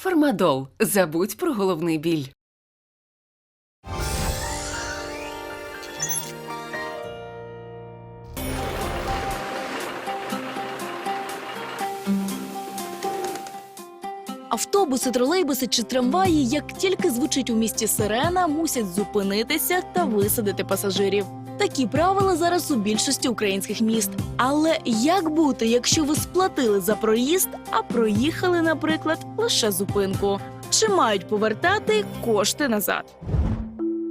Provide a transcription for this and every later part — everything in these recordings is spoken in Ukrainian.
Фармадол. Забудь про головний біль. Автобуси, тролейбуси чи трамваї, як тільки звучить у місті сирена, мусять зупинитися та висадити пасажирів. Такі правила зараз у більшості українських міст. Але як бути, якщо ви сплатили за проїзд, а проїхали, наприклад, лише зупинку? Чи мають повертати кошти назад?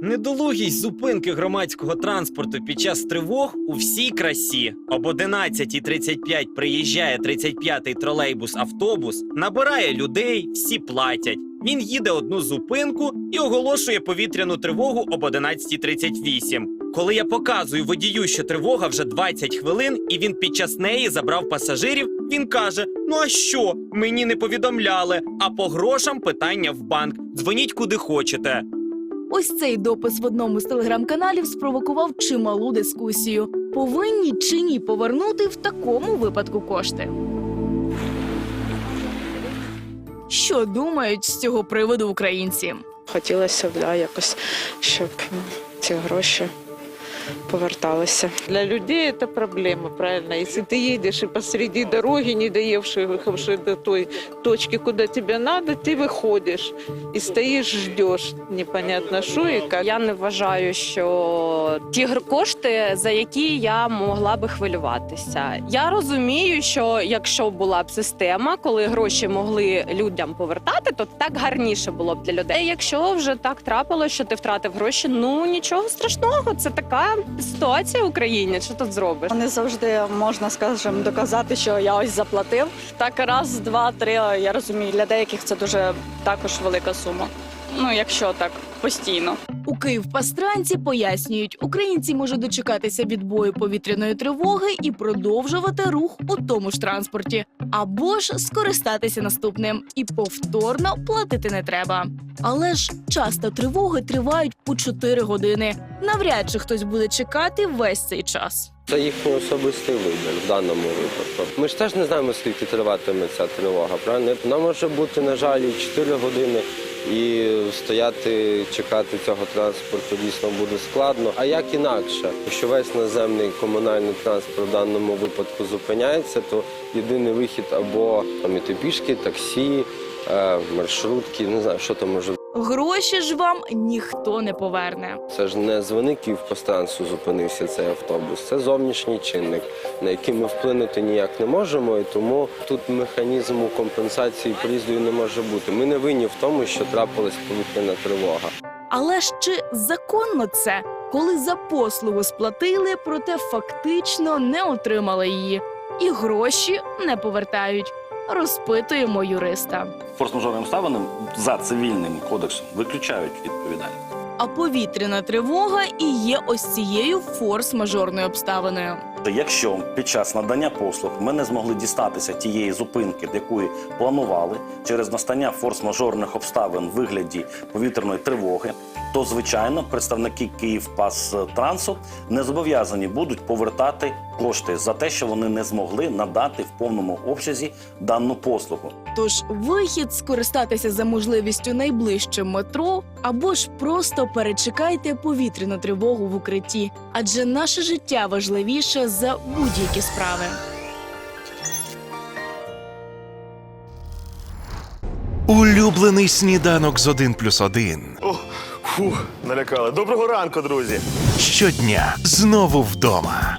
Недолугість зупинки громадського транспорту під час тривог у всій красі. Об 11.35 приїжджає 35-й тролейбус автобус, набирає людей, всі платять. Він їде одну зупинку і оголошує повітряну тривогу об 11.38. Коли я показую водію, що тривога вже 20 хвилин, і він під час неї забрав пасажирів, він каже: Ну а що? Мені не повідомляли. А по грошам питання в банк. Дзвоніть куди хочете. Ось цей допис в одному з телеграм-каналів спровокував чималу дискусію. Повинні чи ні повернути в такому випадку кошти? Що думають з цього приводу українці? Хотілося б да, якось, щоб ці гроші Thank you. поверталися. Для людей это проблема, правильно? Если ты едешь и посреди дороги, не доевший, выехавший до той точки, куда тебе надо, ты выходишь и стоишь, ждешь непонятно что и как. Я не вважаю, що ті гр- кошти, за які я могла би хвилюватися. Я розумію, що якщо була б система, коли гроші могли людям повертати, то так гарніше було б для людей. Якщо вже так трапилося, що ти втратив гроші, ну нічого страшного. Це така ситуація в Україні. Що тут зробиш? Не завжди можна, скажімо, доказати, що я ось заплатив. Так раз, два, три. Я розумію, для деяких це дуже також велика сума. Ну, якщо так постійно. У Київ-Пастранці пояснюють, українці можуть дочекатися відбою повітряної тривоги і продовжувати рух у тому ж транспорті, або ж скористатися наступним і повторно платити не треба. Але ж часто тривоги тривають по 4 години. Навряд чи хтось буде чекати весь цей час. Це їхній особистий вибір в даному випадку. Ми ж теж не знаємо, скільки триватиме ця тривога. Правильно вона може бути, на жаль, і 4 години, і стояти, чекати цього транспорту дійсно буде складно. А як інакше? Якщо весь наземний комунальний транспорт в даному випадку зупиняється, то єдиний вихід або там іти пішки, таксі, е, маршрутки, не знаю, що там може Гроші ж вам ніхто не поверне. Це ж не з вини Київпастрансу зупинився цей автобус. Це зовнішній чинник, на який ми вплинути ніяк не можемо, і тому тут механізму компенсації проїзду не може бути. Ми не винні в тому, що трапилась повітряна тривога. Але ж чи законно це, коли за послугу сплатили, проте фактично не отримали її, і гроші не повертають? Розпитуємо юриста. форс-мажорним обставинам за цивільним кодексом виключають відповідальність. А повітряна тривога і є ось цією форс-мажорною обставиною. Якщо під час надання послуг ми не змогли дістатися тієї зупинки, до якої планували, через настання форс-мажорних обставин в вигляді повітряної тривоги, то звичайно представники Київпастрансу не зобов'язані будуть повертати кошти за те, що вони не змогли надати в повному обсязі дану послугу. Тож вихід скористатися за можливістю найближчим метро, або ж просто перечекайте повітряну тривогу в укритті, адже наше життя важливіше за будь-які справи. Улюблений сніданок з 1 плюс 1. О, фу, налякали. Доброго ранку, друзі. Щодня знову вдома.